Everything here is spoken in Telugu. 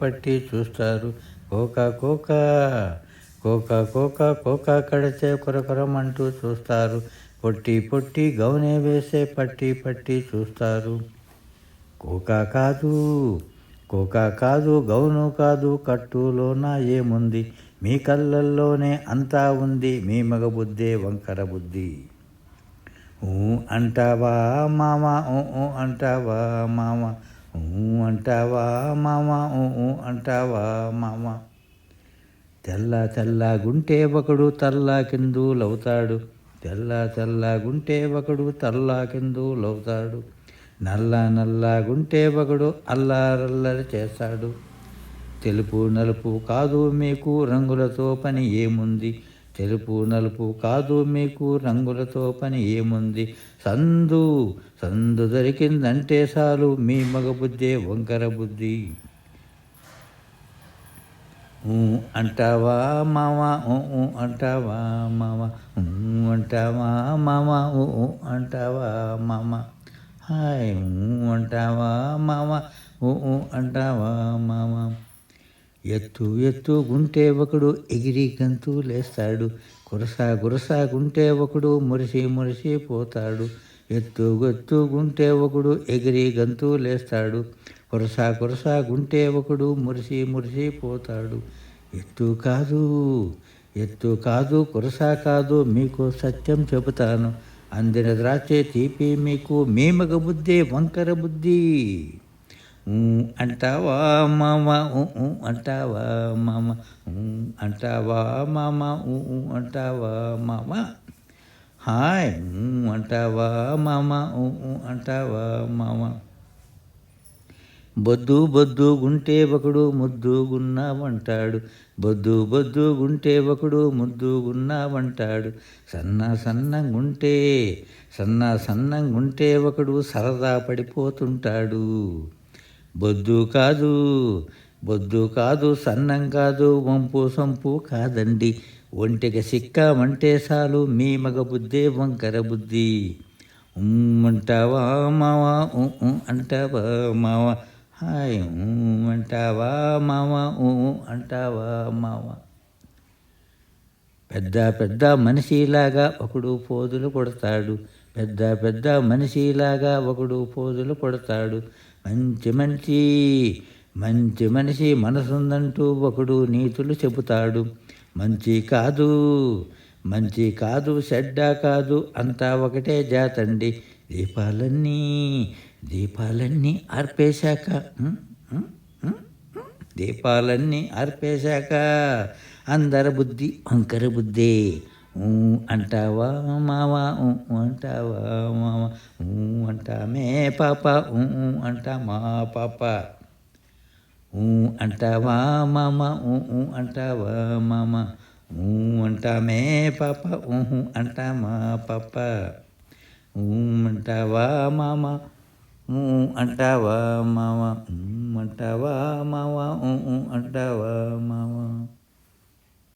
పట్టి చూస్తారు. కోకా కోకా కోకా కోకా కోకా కడితే కొరకొరమంటూ చూస్తారు. పొట్టి పొట్టి గౌనే వేసే పట్టి పట్టి చూస్తారు. కోకా కాదు కోకా కాదు గౌను కాదు కట్టులోన ఏముంది? మీ కళ్ళల్లోనే అంతా ఉంది మీ మగ బుద్ధే వంకర బుద్ధి. ఊ అంటావా మామ ఊ ఊ అంటావా మామ అంటావా మామ ఊ ఊ అంటావా మామ? తెల్ల తెల్లగుంటే ఒకడు తల్లా కిందులవుతాడు తెల్ల తెల్లగుంటే ఒకడు తల్లా కిందులవుతాడు నల్ల నల్లగుంటే ఒకడు అల్లారల్లరి చేస్తాడు. తెలుపు నలుపు కాదు మీకు రంగులతో పని ఏముంది? తెలుపు నలుపు కాదు మీకు రంగులతో పని ఏముంది? సందు సందు దొరికిందంటే చాలు మీ మగ బుద్ధే వంకర బుద్ధి. అంటావా మామ ఊ ఊ అంటావా మామ అంటావా మామ ఊ అంటావా మామ హాయ్ ఊ అంటావా మామ ఊ ఊ అంటావా మామ ఎత్తు ఎత్తు గుంటే ఒకడు ఎగిరి గంతు లేస్తాడు. కురసా గురసా గుంటే ఒకడు మురిసి మురిసి పోతాడు. ఎత్తు గొత్తు గుంటే ఒకడు ఎగిరి గంతు లేస్తాడు. కురసా కురసా గుంటే ఒకడు మురిసి మురిసి పోతాడు. ఎత్తు కాదు ఎత్తు కాదు కురసా కాదు మీకు సత్యం చెబుతాను. అందిన ద్రాక్షే తీపి మీకు మేమగ బుద్ధి వంకర బుద్ధి. అంటావా మామ ఊ ఊ అంటావా మామ ఊ అంటావా మామ ఊ ఊ అంటావా మామ. హాయ్ ఊ అంటావా మామ ఊ అంటావా మామ. బొద్దు బొద్దు గుంటే ఒకడు ముద్దుగున్నావంటాడు బొద్దు బొద్దు గుంటే ఒకడు ముద్దుగున్నావంటాడు సన్న సన్నంగుంటే సన్న సన్నంగుంటే ఒకడు సరదా పడిపోతుంటాడు. బొద్దు కాదు బొద్దు కాదు సన్నం కాదు వంపు సొంపు కాదండి. ఒంటికి సిక్కామంటే చాలు మీ మగ బుద్ధే వంకర బుద్ధి. ఊ అంటావా మావా ఊ అంటావా మావా. హాయ్ ఊ అంటావా మావా ఊ అంటావా మావా. పెద్ద పెద్ద మనిషిలాగా ఒకడు పోదులు కొడతాడు. పెద్ద పెద్ద మనిషిలాగా ఒకడు పోజులు కొడతాడు. మంచి మంచి మంచి మనిషి మనసుందంటూ ఒకడు నీతులు చెబుతాడు. మంచి కాదు మంచి కాదు చెడ్డా కాదు అంతా ఒకటే జాతండి. దీపాలన్నీ దీపాలన్నీ ఆర్పేశాక దీపాలన్నీ ఆర్పేశాక అందర బుద్ధి వంకర బుద్ధి. అంటావా మావా? ఊ అంటావా మావా? ఊ అంటామే పాప. ఊ అంటా మా పాప. ఊ అంటావా మామ? ఊ అంటావా మామ? ఊ అంటామే పాప. ఊహు అంటా మా పాప. ఊ అంటావా మామ? ఊ అంటావా మామ? ఊ అంటావా మావా? ఊ అంటావా మావా